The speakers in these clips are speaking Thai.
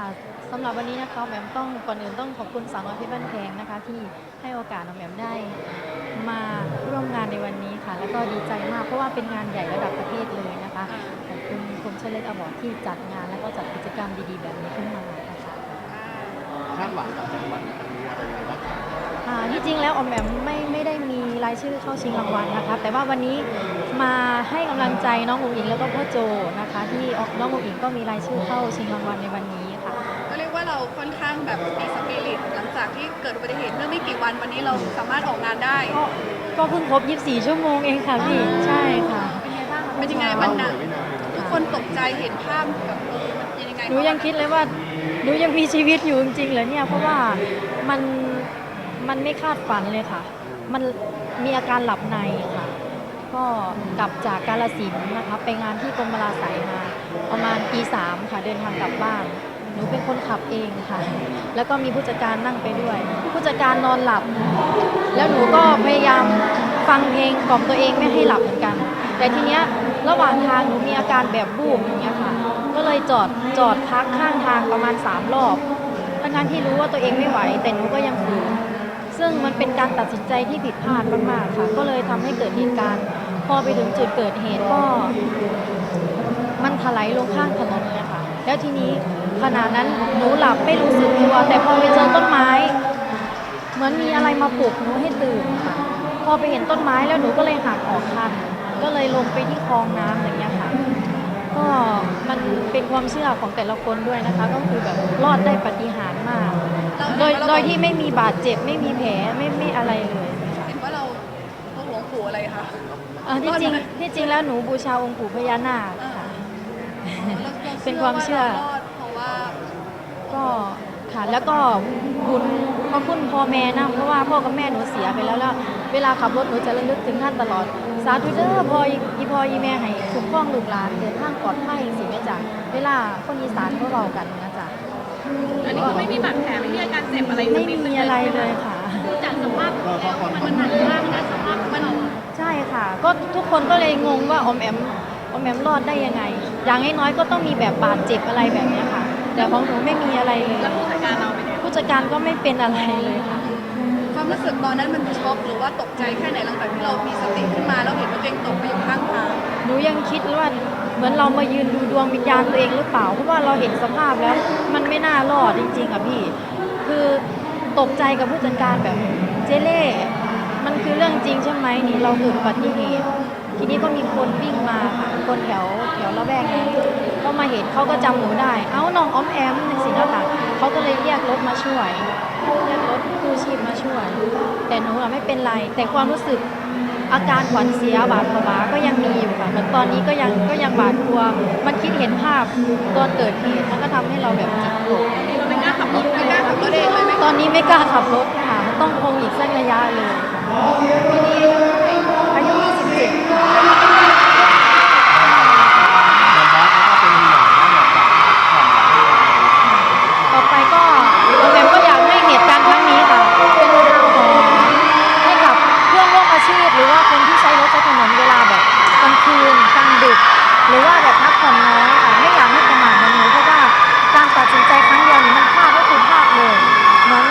ค่ะสำหรับวันนี้นะคะแหม่มต้องก่อนอื่นต้องขอบคุณสาวน้อยเพชรบ้านแพงนะคะ ที่ให้โอกาสน้องแหม่มได้มาร่วมงานในวันนี้ค่ะ แล้วก็ดีใจมากเพราะว่าเป็นงานใหญ่ระดับประเทศเลยนะคะขอบคุณกรมชลเล็กอวอร์ดที่จัดงาน แล้วก็จัดกิจกรรมดีๆ แบบนี้ขึ้นมานะคะคาดหวังกับจังหวัดครั้งนี้อะไรยังไงบ้างครับอ่าที่จริงแล้วออมแหม่มไม่ไม่ได้มีรายชื่อเข้าชิงรางวัลนะคะ แต่ว่าวันนี้มาให้กำลังใจน้องอุ๋งอิงแล้วก็พ่อโจนะคะ ที่น้องอุ๋งอิงก็มีรายชื่อเข้าชิงรางวัลในวันนี้ ค่ะ ก็เรียกว่าเราค่อนข้างแบบมีสปิริตหลังจากที่เกิดอุบัติเหตุเมื่อไม่กี่วันวันนี้เราสามารถออกงานได้ ก็ก็เพิ่งครบ 24 ชั่วโมงเองค่ะพี่ ใช่ค่ะเป็นยังไงมันหนักทุกคนตกใจเห็นภาพแบบเออมันเป็นยังไงหนูยังคิดเลยว่าหนูยังมีชีวิตอยู่จริงๆเหรอเนี่ย เพราะว่ามันมันไม่คาดฝันเลยค่ะ มันมีอาการหลับในค่ะ ก็กลับจากกาลสินธุ์นะคะ ไปงานที่กรมราสายมา ประมาณปีสามค่ะเดินทางกลับบ้าน หนูเป็นคนขับเองค่ะ แล้วก็มีผู้จัดการนั่งไปด้วย ผู้จัดการนอนหลับ แล้วหนูก็พยายามฟังเพลงกล่อมตัวเองไม่ให้หลับเหมือนกัน แต่ทีเนี้ยระหว่างทางหนูมีอาการแบบบูบอย่างเงี้ยค่ะ ก็เลยจอดจอดพักข้างทางประมาณ 3 รอบ ทั้งๆที่รู้ว่าตัวเองไม่ไหว แต่หนูก็ยังฝืน ซึ่งมันเป็นการตัดสินใจที่ผิดพลาดมากๆค่ะ ก็เลยทำให้เกิดเหตุการณ์พอไปถึงจุดเกิดเหตุก็ มันถลายลงข้างถนนเลยค่ะ แล้วทีนี้ ขณะนั้นหนูหลับไม่รู้สึกตัว แต่พอไปเจอต้นไม้ เหมือนมีอะไรมาปลุกหนูให้ตื่นค่ะพอไปเห็นต้นไม้แล้วหนูก็เลยหักออกทันก็เลยลงไปที่คลองน้ำอย่างเงี้ยค่ะ ก็มันเป็นความเชื่อของแต่ละคนด้วยนะคะ ก็คือแบบรอดได้ปาฏิหารย์มากเราโดยเราโดยที่ไม่มีบาดเจ็บไม่มีแผลไม่ไม่อะไรเลยเห็นว่าเราเราหลวงปู่อะไรคะอ่าที่จริงรอดไหมที่จริงแล้วหนูบูชาองค์ปู่พญานาคค่ะเราเราเป็นความเชื่อรรอดเพราะว่า ก็ค่ะแล้วก็บุญพระคุณพ่อแม่นะเพราะว่าพ่อกับแม่หนูเสียไปแล้วแล้ว เวลาขับรถหนูจะระลึกถึงท่านตลอด สาธุเด้อพออีพออีแม่ให้คุ้มครองลูกหลานเดินทางปลอดภัยสิแม่จ๋าเวลาคนอีสานเขาเรากันนะจ๊ะอันนี้คือไม่มีบาดแผลไม่มีอาการเจ็บอะไรไม่มีอะไรเลยค่ะดูจากสภาพแล้วมันหนักมากนะสภาพมันใช่ค่ะ ก็ทุกคนก็เลยงงว่าออมแอมออมแอมรอดได้ยังไง อย่างน้อยๆก็ต้องมีแบบบาดเจ็บอะไรแบบเนี้ยค่ะ แต่ของหนูไม่มีอะไรเลยแล้วผู้จัดการเราเป็นยังไงผู้จัดการก็ไม่เป็นอะไรเลยค่ะความรู้สึกตอนนั้นมันช็อกหรือว่าตกใจแค่ไหนหลังจากที่เรามีสติขึ้นมาแล้วเห็นว่าตัวเองตกไปอยู่ข้างทางหนูยังคิดว่าเหมือนเรามายืนดูดวงวิญญาณตัวเองหรือเปล่าเพราะว่าเราเห็นสภาพแล้ว มันไม่น่ารอดจริงๆอะพี่ คือตกใจกับผู้จัดการแบบเจเล่ มันคือเรื่องจริงใช่ไหมนี่เราเกิดอุบัติเหตุ ทีนี้ก็มีคนวิ่งมาค่ะคนแถวแถวละแวกนั้นก็มาเห็นเขาก็จำหนูได้ เอ้าน้องอ้อมแอมในสินะคะเขาก็เลยเรียกรถมาช่วยเรียกรถกู้ชีพมาช่วย แต่หนูอะไม่เป็นไร แต่ความรู้สึกอาการขวัญเสียบาดผวาก็ยังมีอยู่ค่ะเหมือนตอนนี้ก็ยังก็ยังบาดกลัว มันคิดเห็นภาพตอนเกิดเหตุมันก็ทำให้เราแบบจิตตกเราไม่กล้าขับรถไม่กล้าขับรถเองเลยไหมตอนนี้ไม่กล้าขับรถค่ะมันต้องคงอีกสักระยะเลย ทีนี้อายุ27ค่ะ ยอมรับแล้วก็เป็นอย่างว่าแบบผ่อน ต่อไปก็เราแบมก็อยากให้เหตุการณ์ครั้งนี้ค่ะ เป็นอุทาหรณ์ให้กับเพื่อนร่วมอาชีพ หรือว่าคนที่ใช้รถใช้ถนนเวลาแบบกลางคืนกลางดึก หรือว่าแบบพักผ่อนน้อยค่ะไม่อยากให้ประมาทเหมันหนูเพราะว่าการตัดสินใจครั้งเดียวนี้มันพลาดก็คือพลาดเลยเหมือน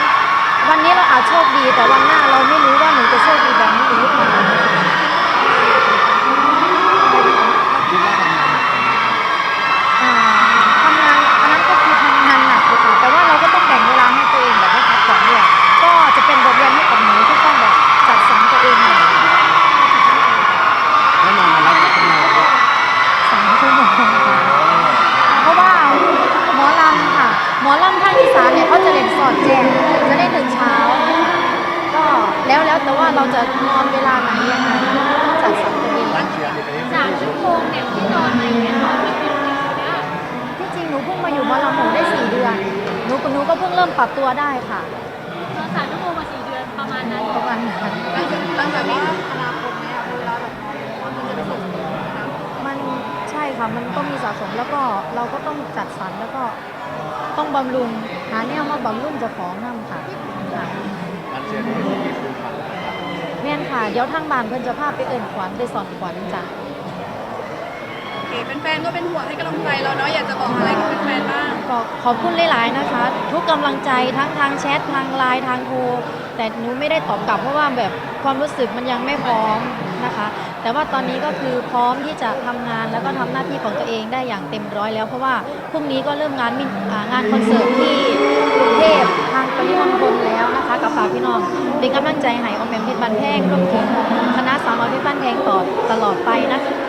วันนี้เราอาจโชคดี แต่วันหน้าเราไม่รู้ว่าหนูจะโชคดีแบบนี้อีกหรือเปล่า คิดว่าทำงาน อ่าทำงานอันนั้นก็คือทำงานหนักเลยค่ะแต่ว่าเราก็ต้องแบ่งเวลาให้ตัวเองแบบไม่พักผ่อนด้วยก็จะเป็นบทเรียนให้กับหนูที่ต้องแบบจัดสรรตัวเองหน่อย แน่นอนมารับนักทำงานก็ สามชั่วโมงค่ะเพราะว่าหมอลำค่ะ หมอลำภาคอีสานเนี่ยเขาจะเล่นสอดแจ้งจะเล่นถึงเช้า ก็แล้วแล้วแต่ว่า เราจะนอนเวลาไหนยังไงต้องจัดสรรตัวเองร้านเชียร์ในประเทศสามชั่วโมงเนี่ยที่นอนอะไรอย่างเงี้ยเขาคิดเป็นเงินเนี่ยที่จริงหนูเพิ่งมาอยู่หมอลำหนูได้สี่เดือนหนูหนูก็เพิ่งเริ่มปรับตัวได้ค่ะนอนสามชั่วโมงมาสี่เดือนประมาณนั้นประมาณนั้นหลังจากหลังจากว่าอนาคตไหมอะเวลาแบบนอนมันจะรู้สึกมันใช่ค่ะมันก็มีสะสมแล้วก็เราก็ต้องจัดสรรแล้วก็ต้องบำรุงหาแนวมาบำรุงเจะของน้ำค่ะค่ะร้านเชียร์ที่ที่คือผ่าน แม่นค่ะ เดี๋ยวทางบ้านเพิ่นจะพาไปเอิ่นขวัญไปสอนขวัญจ้ะ โอเคแฟนๆก็เป็นห่วงให้กำลังใจเราเนาะอยากจะบอกอะไรกับแฟนๆบ้าง ก็ขอบคุณหลาย ๆ นะคะ ทุกกำลังใจทั้งทางแชททางไลน์ทางโทรแต่หนูไม่ได้ตอบกลับเพราะว่าแบบความรู้สึกมันยังไม่พร้อมนะคะ แต่ว่าตอนนี้ก็คือพร้อมที่จะทำงานแล้วก็ทำหน้าที่ของตัวเองได้อย่างเต็มร้อยแล้ว เพราะว่าพรุ่งนี้ก็เริ่มงานมิอ่างานคอนเสิร์ตที่กรุงเทพทางปริมณฑ ฝากพี่น้องเป็นกำลังใจให้ออมแอมเพชรบันแพงรวมถึงคณะสาวน้อยเพชรบันแพงต่อตลอดไปนะคะ